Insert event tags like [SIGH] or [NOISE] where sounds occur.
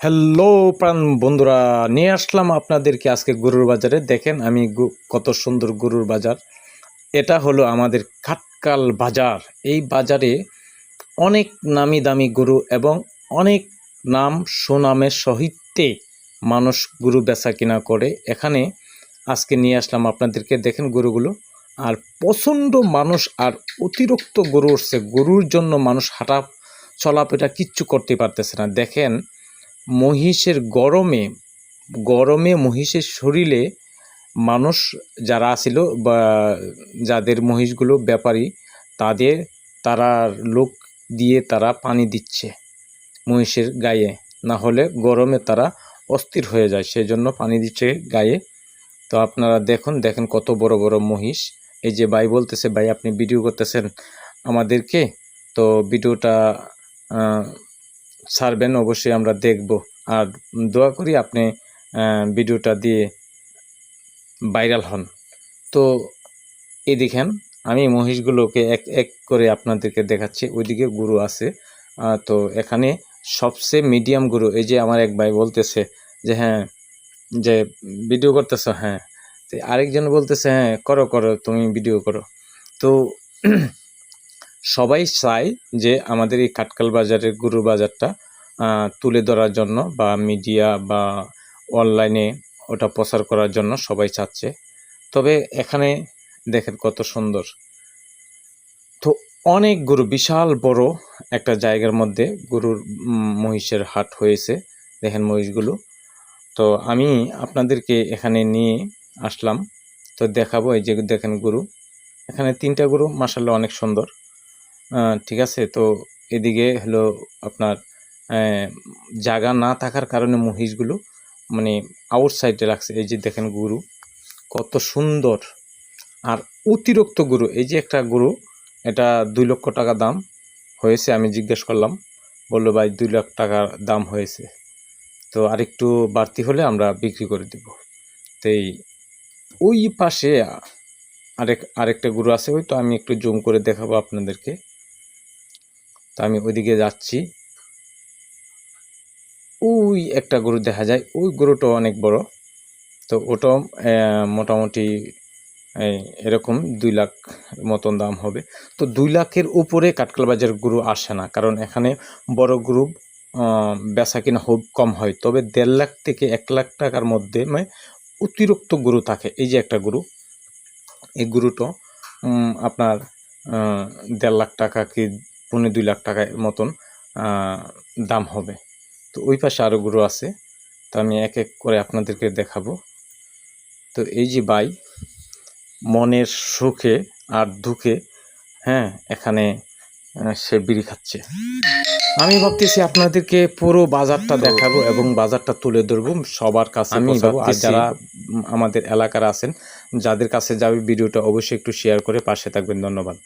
Hello প্রাণ বন্ধুরা, নিয়ে আসলাম আপনাদেরকে আজকে গরুর বাজারে। দেখেন আমি কত সুন্দর গরুর বাজার। এটা হলো আমাদের খাটকাল বাজার। এই বাজারে অনেক নামি দামি গরু এবং অনেক নাম সুনামের সহিতে মানুষ গরু বেচা কিনা করে। এখানে আজকে নিয়ে আসলাম আপনাদেরকে, দেখেন গরুগুলো। আর প্রচণ্ড মানুষ আর অতিরিক্ত গরু উঠছে। গরুর জন্য মানুষ হাঁটা চলাফেরা কিচ্ছু করতে পারতেছে না। দেখেন মহিষের গরমে গরমে মহিষের শরীরে মানুষ যারা আছিল বা যাদের মহিষগুলো ব্যাপারী, তাদের, তারা লোক দিয়ে তারা পানি দিচ্ছে মহিষের গায়ে। না হলে গরমে তারা অস্থির হয়ে যায় সেই জন্য পানি দিচ্ছে গায়ে। তো আপনারা দেখুন, দেখেন কত বড় বড় মহিষ। এই যে ভাই বলতেছে, ভাই আপনি ভিডিও করতেছেন আমাদেরকে। তো ভিডিওটা ছাড়বেন, অবশ্যই আমরা দেখব। আর দোয়া করি আপনি ভিডিওটা দিয়ে ভাইরাল হন। তো এই দেখেন, আমি মহিষগুলোকে এক এক করে আপনাদেরকে দেখাচ্ছি। ওইদিকে গুরু আছে। তো এখানে সবচেয়ে মিডিয়াম গুরু, এই যে আমার এক ভাই বলতেছে যে হ্যাঁ যে ভিডিও করতেছো হ্যাঁ। তো আরেকজন বলতেছে হ্যাঁ করো করো, তুমি ভিডিও করো। তো [CLEARS THROAT] সবাই চায় যে আমাদের এই কাটকাল বাজারের গরুর বাজারটা তুলে ধরার জন্য বা মিডিয়া বা অনলাইনে ওটা প্রচার করার জন্য সবাই চাচ্ছে। তবে এখানে দেখেন কত সুন্দর। তো অনেক গরু, বিশাল বড় একটা জায়গার মধ্যে গরুর মহিষের হাট হয়েছে, দেখেন মহিষগুলো। তো আমি আপনাদেরকে এখানে নিয়ে আসলাম। তো দেখাবো এই যে দেখেন গরু। এখানে তিনটা গরু মাসাল্লাহ অনেক সুন্দর। ঠিক আছে, তো এদিকে হলো আপনার জায়গা না থাকার কারণে মহিষগুলো মানে আউট সাইডে রাখছে। এই যে দেখেন গরু, কত সুন্দর। আর অতিরিক্ত গরু, এই যে একটা গরু, এটা দুই লক্ষ টাকা দাম হয়েছে, আমি জিজ্ঞেস করলাম। বলল, ভাই, দুই লাখ টাকার দাম হয়েছে। তো আরেকটু বাড়তি হলে আমরা বিক্রি করে দেব। তো এই, ওই পাশে আরেক, আরেকটা গরু আছে, ওই তো আমি একটু জুম করে দেখাবো আপনাদেরকে। তো আমি ওইদিকে যাচ্ছি। ওই একটা গরু দেখা যায়। ওই গরুটা অনেক বড়। তো ওটাও মোটামুটি এরকম দুই লাখ মতন দাম হবে। তো দুই লাখের উপরে কাটকাল বাজার গরু আসে না। কারণ এখানে বড় গ্রুপ বেচা কিনা খুব কম হয়। তবে দেড় লাখ থেকে এক লাখ টাকার মধ্যে মানে অতিরিক্ত গরু থাকে। এই যে একটা গরু, এই গরুটা আপনার দেড় লাখ টাকা কি পৌনে দুই লাখ টাকার মতন দাম হবে। তো ওই পাশে আরও গরু আছে। তো আমি এক এক করে আপনাদেরকে দেখাবো। তো এই যে বাই মনের সুখে আর দুঃখে হ্যাঁ এখানে সে বিড়ি খাচ্ছে। আমি ভাবতেছি আপনাদেরকে পুরো বাজারটা দেখাবো এবং বাজারটা তুলে ধরবো। সবার কাছে আমি আর যারা আমাদের এলাকার আছেন যাদের কাছে যাবে ভিডিওটা অবশ্যই একটু শেয়ার করে পাশে থাকবেন। ধন্যবাদ।